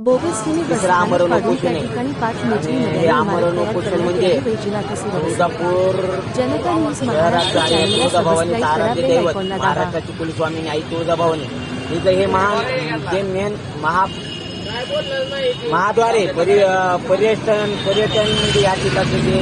आमरण बसस्थानक पाडून त्या. ठिकाणी पाच मजली हे नव्याने इमारत तयार करण्यात म्हणजे यावी आहे. तुळजापूर जनता न्यूज शहरात महाराष्ट्र आणि चॅनलला तुळजाभवानी सबस्क्राईब करा. ताराचे बेल दैवत आयकॉनला दाबा महाराष्ट्राची कुलस्वामिनी आई तुळजाभवानी. इथं हे महा जे मेन महा महाद्वारे परि पर्यटन पर्यटन म्हणजे या ठिकाणी जे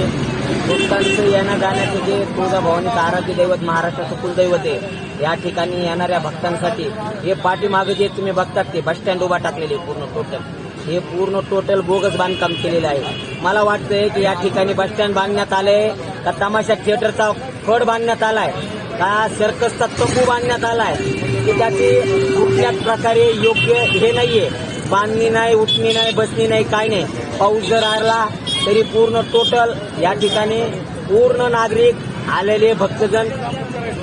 भक्तांचं येणं जाण्याचं जे तुळजाभवानी आराध्य दैवत महाराष्ट्राचं कुलदैवत आहे या ठिकाणी येणाऱ्या भक्तांसाठी हे पाठीमागे जे तुम्ही बघतात ते बस स्टँड उभा टाकलेले आहे पूर्ण टोटल हे पूर्ण टोटल बोगस बांधकाम केलेलं आहे. मला वाटतंय की या ठिकाणी बस स्टँड बांधण्यात आलंय का तमाशा थिएटरचा फड बांधण्यात आलाय का सर्कसचा तंबू बांधण्यात आलाय की त्याची कुठल्याच प्रकारे योग्य हे नाहीये. बांधणी नाही उठणी नाही बसणी नाही काय नाही. पाऊस जर आला तरी पूर्ण टोटल या ठिकाणी पूर्ण नागरिक आलेले भक्तजण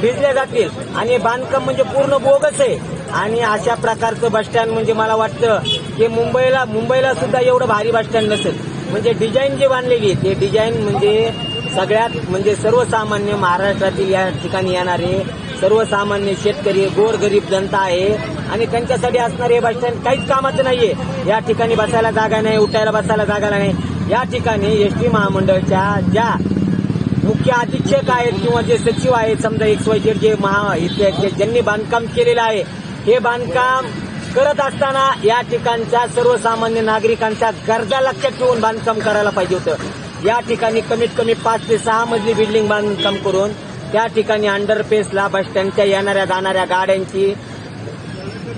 भिजले जातील. आणि बांधकाम म्हणजे पूर्ण बोगच आहे. आणि अशा प्रकारचं बसस्टँड म्हणजे मला वाटतं की मुंबईला मुंबईला सुद्धा एवढं भारी बस स्टँड नसेल. म्हणजे डिझाईन जे बांधलेली आहे, ते डिझाईन म्हणजे सगळ्यात म्हणजे सर्वसामान्य महाराष्ट्रातील या ठिकाणी येणारे सर्वसामान्य शेतकरी गोरगरीब जनता आहे. आणि त्यांच्यासाठी असणारे हे बस स्टँड काहीच कामाचं नाहीये. या ठिकाणी बसायला जागा नाही उठायला बसायला जागा नाही. या ठिकाणी एसटी महामंडळच्या ज्या मुख्य अधीक्षक आहेत किंवा जे सचिव आहेत समजा एक्स वाय झेड जे महा ज्यांनी बांधकाम केलेलं आहे हे बांधकाम करत असताना या ठिकाणच्या सर्वसामान्य नागरिकांच्या गरजा लक्षात ठेवून बांधकाम करायला पाहिजे होतं. या ठिकाणी कमीत कमी पाच ते सहा मजली बिल्डिंग बांधकाम करून त्या ठिकाणी अंडरपेसला बस स्टँडच्या येणाऱ्या जाणाऱ्या गाड्यांची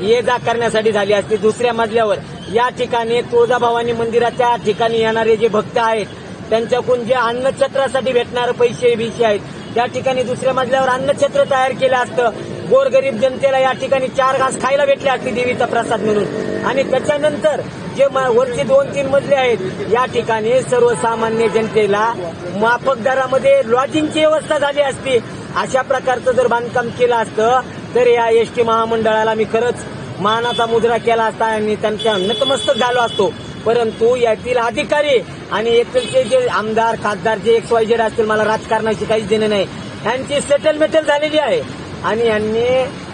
ये जा करण्यासाठी झाली असती दुसऱ्या मजल्यावर. या ठिकाणी तुळजाभवानी मंदिराच्या ठिकाणी येणारे जे भक्त आहेत त्यांच्याकडून जे अन्नछत्रासाठी भेटणारे पैसे विषय आहेत त्या ठिकाणी दुसऱ्या मजल्यावर अन्नछत्र तयार केलं असतं. गोरगरीब जनतेला या ठिकाणी चार घास खायला भेटले असते देवीचा प्रसाद म्हणून. आणि त्याच्यानंतर जे म- वरचे दोन तीन मजले आहेत या ठिकाणी सर्वसामान्य जनतेला माफक दरामध्ये लॉजिंगची व्यवस्था झाली असती. अशा प्रकारचं जर बांधकाम केलं असतं तर या एस टी महामंडळाला मी खरंच मानाचा मुजरा केला असता आणि त्यांच्या नतमस्तक झालो असतो. परंतु यातील अधिकारी आणि येथीलचे जे आमदार खासदार जे एक्स वाय जेड असतील मला राजकारणाची काहीच देणं नाही. यांची सेटलमेटल झालेली आहे. आणि यांनी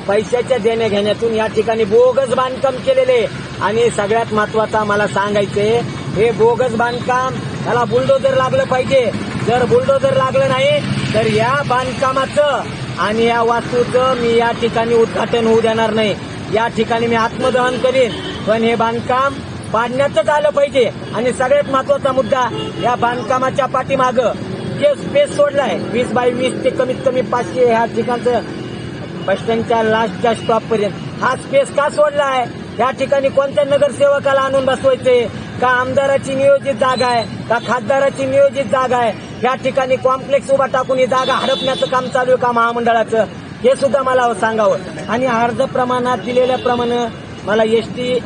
पैशाच्या देण्याघेण्यातून या ठिकाणी बोगस बांधकाम केलेले. आणि सगळ्यात महत्त्वाचा मला सांगायचंय हे बोगस बांधकाम त्याला बुलडोजर लागलं पाहिजे. जर बुलडोजर लागलं नाही तर या बांधकामाचं आणि या वास्तूचं मी या ठिकाणी उद्घाटन होऊ देणार नाही. या ठिकाणी मी आत्मदहन करीन. पण हे बांधकाम पाडण्यातच आलं पाहिजे. आणि सगळ्यात महत्त्वाचा मुद्दा या बांधकामाच्या पाठीमागं जे स्पेस सोडलाय वीस बाय वीस ते कमीत कमी पाचशे ह्या ठिकाणचं बस स्टँडच्या लास्टच्या स्टॉपपर्यंत हा स्पेस का सोडला आहे? या ठिकाणी कोणत्या नगरसेवकाला आणून बसवायचे? का आमदाराची नियोजित जागा आहे? का खासदाराची नियोजित जागा आहे? या ठिकाणी कॉम्प्लेक्स उभा टाकून ही जागा हडपण्याचं काम चालू आहे का महामंडळाचं? हे सुद्धा मला सांगावं. आणि अर्ज प्रमाणात दिलेल्याप्रमाणे मला एसटी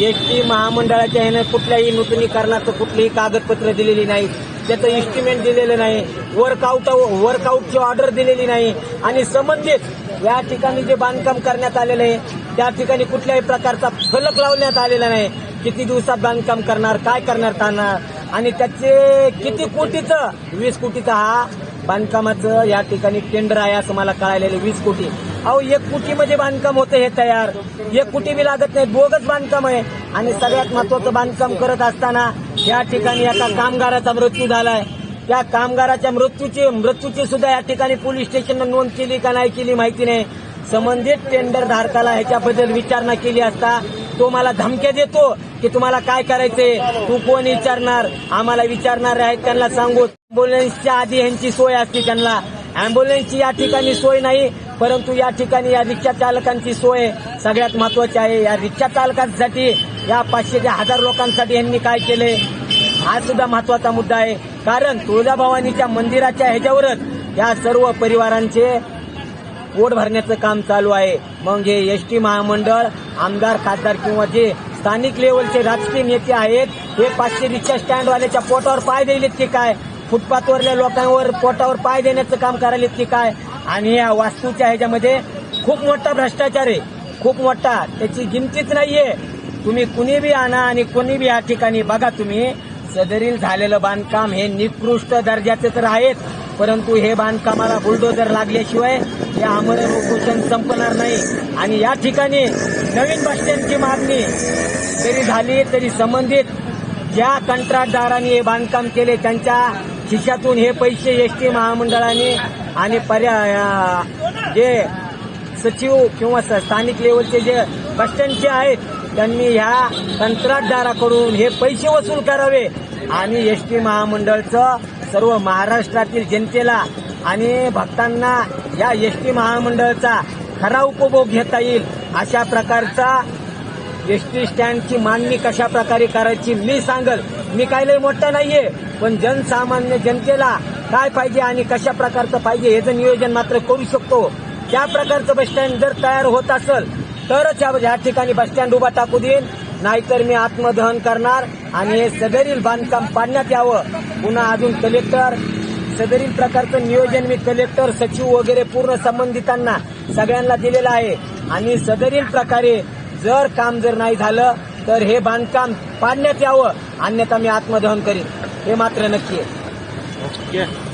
एसटी महामंडळाच्या ह्यानं कुठल्याही नूतनीकरणाचं कुठलीही कागदपत्र दिलेली नाहीत त्याचं इस्टिमेट दिलेलं नाही. वर्कआउट वर्कआउटची ऑर्डर दिलेली नाही. आणि संबंधित या ठिकाणी जे बांधकाम करण्यात आलेलं आहे त्या ठिकाणी कुठल्याही प्रकारचा फलक लावण्यात आलेला नाही. किती दिवसात बांधकाम करणार काय करणार करणार आणि त्याचे किती कोटीचं? वीस कोटीचं हा बांधकामाचं या ठिकाणी टेंडर आहे असं मला कळालेलं वीस कोटी. अहो एक कोटीमध्ये बांधकाम होतं हे तयार. एक कोटी बी लागत नाही बोगस बांधकाम आहे. आणि सगळ्यात महत्वाचं बांधकाम करत असताना या ठिकाणी एका कामगाराचा मृत्यू झालाय. त्या कामगाराच्या मृत्यूची मृत्यूची सुद्धा या ठिकाणी पोलीस स्टेशननं नोंद केली का नाही केली माहिती नाही. संबंधित टेंडर धारकाला ह्याच्याबद्दल विचारणा केली असता तो मला धमक्या देतो की तुम्हाला काय करायचंय? तू कोण विचारणार? आम्हाला विचारणार आहेत त्यांना सांगू. अँब्युलन्सच्या आधी यांची सोय असते त्यांना. अँब्युलन्सची या ठिकाणी सोय नाही. परंतु या ठिकाणी या रिक्षा चालकांची सोय सगळ्यात महत्वाची आहे. या रिक्षा चालकांसाठी या पाचशे ते हजार लोकांसाठी यांनी काय केले? हा सुद्धा महत्त्वाचा मुद्दा आहे. कारण तुळजाभवानीच्या मंदिराच्या ह्याच्यावरच या सर्व परिवारांचे पोट भरण्याचं काम चालू आहे. मग हे एस टी महामंडळ आमदार खासदार किंवा जे स्थानिक लेवलचे राजकीय नेते आहेत हे पाचशे रिक्षा स्टँडवाल्याच्या पोटावर पाय द्यायलेत की काय? फुटपाथवरल्या लोकांवर पोटावर पाय देण्याचं काम करायलेत की काय? आणि या वास्तूच्या ह्याच्यामध्ये खूप मोठा भ्रष्टाचार आहे. खूप मोठा. त्याची गिनतीच नाहीये. तुम्ही कुणी बी आणा आणि कोणी बी या ठिकाणी बघा तुम्ही. सदरील झालेलं बांधकाम हे निकृष्ट दर्जाचे तर आहेत परंतु हे बांधकामाला बुलडोजर लागल्याशिवाय हे आमरण उपोषण संपणार नाही. आणि या ठिकाणी नवीन बस स्टँडची मागणी जरी झाली तरी संबंधित ज्या कंत्राटदारांनी हे बांधकाम केले त्यांच्या खिशातून हे पैसे एस टी महामंडळाने आणि पर्याय जे सचिव किंवा स- स्थानिक लेवलचे जे बस स्टँडचे आहेत त्यांनी ह्या कंत्राटदाराकडून हे पैसे वसूल करावे. आणि एस टी महामंडळचं सर्व महाराष्ट्रातील जनतेला आणि भक्तांना या एस टी महामंडळाचा खरा उपभोग घेता येईल अशा प्रकारचा एस टी स्टँडची मांडणी कशा प्रकारे करायची मी सांगल. मी काय लय मोठा नाहीये पण जनसामान्य जनतेला काय पाहिजे आणि कशा प्रकारचं पाहिजे ह्याचं नियोजन मात्र करू शकतो. त्या प्रकारचं बसस्टँड जर तयार होत असेल तरच या- ठिकाणी बसस्टँड उभा टाकू देईन. नाहीतर मी आत्मदहन करणार आणि हे सदरील बांधकाम पाडण्यात यावं. पुन्हा अजून कलेक्टर सदरील प्रकारचं नियोजन मी कलेक्टर सचिव वगैरे पूर्ण संबंधितांना सगळ्यांना दिलेलं आहे. आणि सदरील प्रकारे जर काम जर नाही झालं तर हे बांधकाम पाडण्यात यावं. अन्यथा मी आत्मदहन करीन. हे मात्र नक्की आहे. Okay. okay.